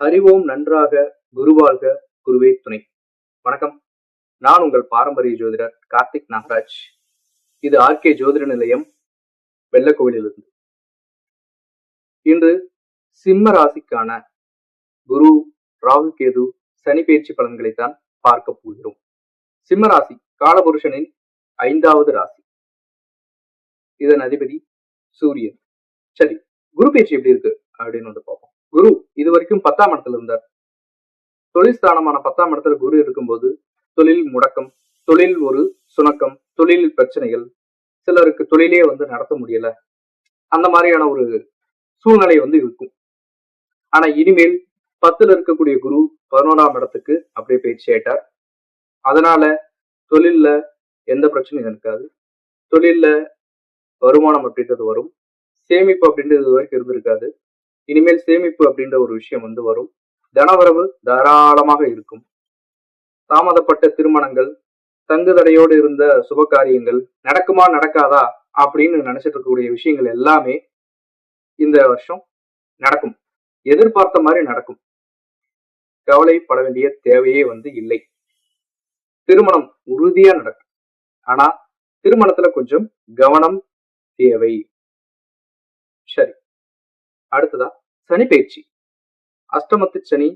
அறிவோம் நன்றாக குருவாழ்க குருவே துணை. வணக்கம். நான் உங்கள் பாரம்பரிய ஜோதிடர் கார்த்திக் நாகராஜ். இது ஆர்கே ஜோதிட நிலையம் வெள்ளக்கோவிலிருந்து இன்று சிம்ம ராசிக்கான குரு ராகு கேது சனி பயிற்சி பலன்களைத்தான் பார்க்க போகிறோம். சிம்ம ராசி காலபுருஷனின் ஐந்தாவது ராசி. இதன் அதிபதி சூரியன். சரி குரு பயிற்சி எப்படி இருக்கு? அப்படின்னு வந்து பார்ப்போம். குரு இது வரைக்கும் பத்தாம் இடத்துல இருந்தார். தொழில் ஸ்தானமான பத்தாம் இடத்துல குரு இருக்கும்போது தொழில் முடக்கம் தொழில் ஒரு சுணக்கம் தொழில் பிரச்சனைகள் சிலருக்கு தொழிலே வந்து நடத்த முடியல. அந்த மாதிரியான ஒரு சூழ்நிலை வந்து இருக்கும். ஆனா இனிமேல் பத்துல இருக்கக்கூடிய குரு பதினோராம் இடத்துக்கு அப்படியே பயிற்சி ஆயிட்டார். அதனால தொழில்ல எந்த பிரச்சனையும் இருக்காது. தொழில்ல வருமானம் அப்படின்றது வரும். சேமிப்பு அப்படின்றது இது வரைக்கும் இருந்திருக்காது. இனிமேல் சேமிப்பு அப்படின்ற ஒரு விஷயம் வந்து வரும். தனவரவு தாராளமாக இருக்கும். தாமதப்பட்ட திருமணங்கள் தங்குதடையோடு இருந்த சுப காரியங்கள் நடக்குமா நடக்காதா அப்படின்னு நினைச்சிட்டு இருக்கக்கூடிய விஷயங்கள் எல்லாமே இந்த வருஷம் நடக்கும். எதிர்பார்த்த மாதிரி நடக்கும். கவலைப்பட வேண்டிய தேவையே வந்து இல்லை. திருமணம் உறுதியா நடக்கும். ஆனா திருமணத்துல கொஞ்சம் கவனம் தேவை. அடுத்ததா சனி பயிற்சி. அஷ்டமத்து சனி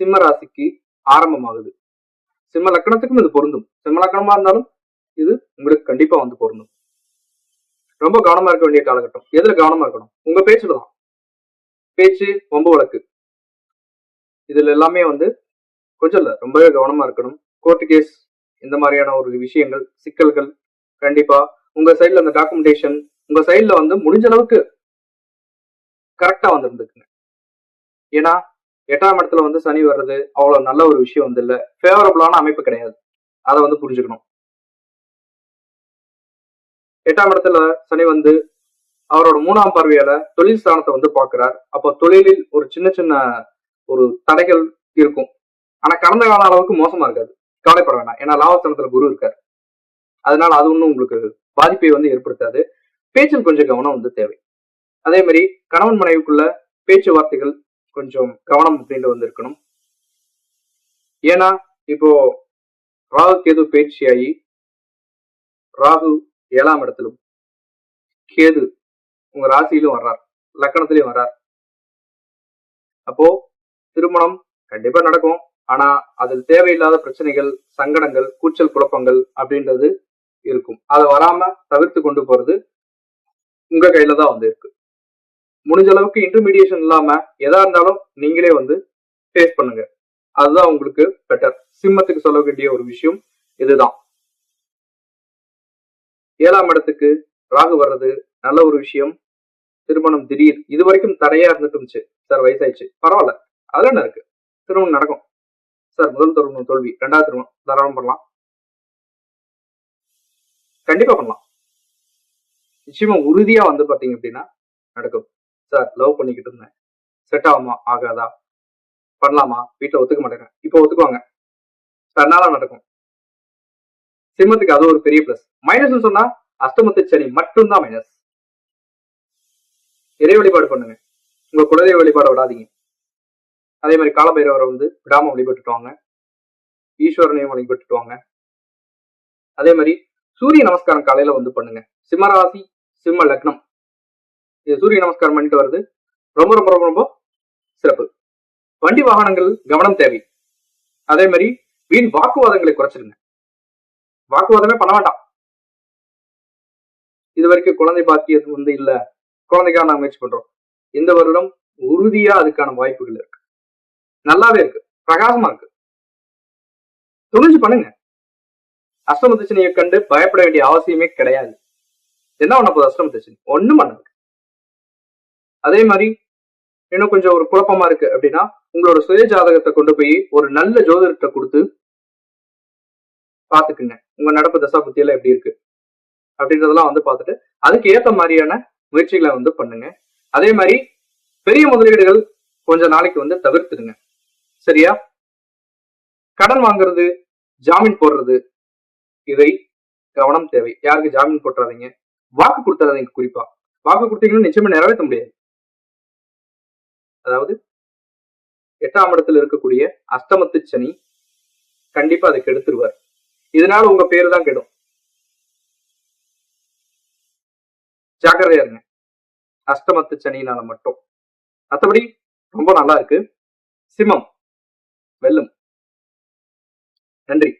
சிம்ம ராசிக்கு ஆரம்பமாகுது. சிம்ம லக்கணத்துக்கும் இது பொருந்தும். சிம்ம லக்கணமா இருந்தாலும் இது உங்களுக்கு கண்டிப்பா வந்து பொருந்தும். ரொம்ப கவனமா இருக்க வேண்டிய காலகட்டம். எதுல கவனமா இருக்கணும்? உங்க பேச்சுல தான். பேச்சு வம்பு வழக்கு. இதுல எல்லாமே வந்து கொஞ்சம் இல்லை ரொம்பவே கவனமா இருக்கணும். கோர்ட்டு கேஸ் இந்த மாதிரியான ஒரு விஷயங்கள் சிக்கல்கள் கண்டிப்பா உங்க சைட்ல அந்த டாக்குமெண்டேஷன் உங்க சைட்ல வந்து முடிஞ்ச அளவுக்கு கரெக்டா வந்திருந்துக்குங்க. ஏன்னா எட்டாம் இடத்துல வந்து சனி வர்றது அவ்வளவு நல்ல ஒரு விஷயம் வந்து இல்ல. ஃபேவரபுளான அமைப்பு கிடையாது. அதை வந்து புரிஞ்சுக்கணும். எட்டாம் இடத்துல சனி வந்து அவரோட மூணாம் பார்வையால தொழில் ஸ்தானத்தை வந்து பாக்குறார் அப்போ தொழிலில் ஒரு சின்ன சின்ன ஒரு தடைகள் இருக்கும். ஆனா கடந்த கால அளவுக்கு மோசமா இருக்காது. கவலைப்பட வேண்டாம் ஏன்னா லாபஸ்தானத்துல குரு இருக்கார். அதனால அது ஒன்றும் உங்களுக்கு பாதிப்பை வந்து ஏற்படுத்தாது. பேச்சில் கொஞ்சம் கவனம் வந்து தேவை. அதே மாதிரி கணவன் மனைவிக்குள்ள பேச்சுவார்த்தைகள் கொஞ்சம் கவனம் அப்படின்ட்டு வந்து இருக்கணும் ஏன்னா இப்போ ராகு கேது பேச்சியாகி ராகு ஏழாம் இடத்திலும் கேது உங்க ராசியிலும் வர்றார் லக்கணத்திலையும் வர்றார். அப்போ திருமணம் கண்டிப்பா நடக்கும். ஆனா அதில் தேவையில்லாத பிரச்சனைகள் சங்கடங்கள் கூச்சல் குழப்பங்கள் அப்படின்றது இருக்கும். அதை வராம தவிர்த்து கொண்டு போறது உங்க கையில தான் வந்து இருக்கு. முடிஞ்ச அளவுக்கு இன்டர்மீடியேஷன் இல்லாம எதா இருந்தாலும் நீங்களே வந்து ஃபேஸ் பண்ணுங்க. அதுதான் உங்களுக்கு பெட்டர் சிம்மத்துக்கு சொல்ல வேண்டிய ஒரு விஷயம் இதுதான். ஏழாம் இடத்துக்கு ராகு வர்றது நல்ல ஒரு விஷயம். திருமணம் திடீர். இது வரைக்கும் தடையா இருந்துட்டு சார் வயசாயிடுச்சு. பரவாயில்ல. அதெல்லாம் என்ன இருக்கு? திருமணம் நடக்கும். சார் முதல் திருமணம் தோல்வி. ரெண்டாவது திருமணம். தாராளம் பண்ணலாம். கண்டிப்பா பண்ணலாம். நிச்சயமா உறுதியா வந்து பாத்தீங்க அப்படின்னா நடக்கும். சார் லவ் பண்ணிக்கிட்டு இருந்தேன். செட் ஆகுமா? ஆகாதா? பண்ணலாமா? வீட்டில் ஒத்துக்க மாட்டேங்க இப்போ ஒத்துக்குவாங்க. தன்னால நடக்கும். சிம்மத்துக்கு அது ஒரு பெரிய பிளஸ் மைனஸ் சொன்னா அஷ்டமத்து சனி மட்டும்தான் மைனஸ் இறை வழிபாடு பண்ணுங்க. உங்க குலதெய்வ வழிபாட விடாதீங்க. அதே மாதிரி காலபைரவரை வந்து விடாம வழிபட்டுட்டு வாங்க. ஈஸ்வரனையும் வழிபட்டுட்டு வாங்க. அதே மாதிரி சூரிய நமஸ்காரம் காலையில வந்து பண்ணுங்க. சிம்மராசி சிம்ம லக்னம். இது சூரிய நமஸ்காரம் பண்ணிட்டு வருது ரொம்ப ரொம்ப ரொம்ப ரொம்ப சிறப்பு. வண்டி வாகனங்கள் கவனம் தேவை. அதே மாதிரி வீண் வாக்குவாதங்களை குறைச்சிருங்க. வாக்குவாதமே பண்ண வேண்டாம். இது வரைக்கும் குழந்தை பாக்கியம் வந்து இல்ல. குழந்தைக்காக நாங்க முயற்சி பண்றோம். இந்த வருடம் உறுதியா அதுக்கான வாய்ப்புகள் இருக்கு. நல்லாவே இருக்கு. பிரகாசமா இருக்கு. துணிஞ்சு பண்ணுங்க. அஷ்டமத்திச்சனையை கண்டு பயப்பட வேண்டிய அவசியமே கிடையாது. என்ன பண்ண போகுது திச்சனை ஒண்ணும் பண்ணாது அதே மாதிரி இன்னும் கொஞ்சம் ஒரு குழப்பமா இருக்கு அப்படின்னா உங்களோட சுய ஜாதகத்தை கொண்டு போய் ஒரு நல்ல ஜோதிடத்தை கொடுத்து பாத்துக்குங்க உங்க நடப்பு தசா புத்தியெல்லாம் எப்படி இருக்கு? அப்படின்றதெல்லாம் வந்து பார்த்துட்டு அதுக்கு ஏத்த மாதிரியான முயற்சிகளை வந்து பண்ணுங்க. அதே மாதிரி பெரிய முதலீடுகள் கொஞ்ச நாளைக்கு வந்து தவிர்த்துடுங்க. சரியா? கடன் வாங்குறது ஜாமீன் போடுறது இதை கவனம் தேவை. யாருக்கு ஜாமீன் போட்டுறாதீங்க? வாக்கு கொடுத்துறாதீங்க குறிப்பா. வாக்கு கொடுத்தீங்கன்னா நிச்சயமா நிறைவேற்ற முடியாது. அதாவது எட்டாம் இடத்துல இருக்கக்கூடிய அஷ்டமத்து சனி கண்டிப்பா அதை கெடுத்துருவார் இதனால உங்க பேரு தான் கெடும். ஜாக்கிரதையா இருங்க. அஷ்டமத்து சனினால மட்டும். மற்றபடி ரொம்ப நல்லா இருக்கு. சிம்மம். வெல்லும். நன்றி.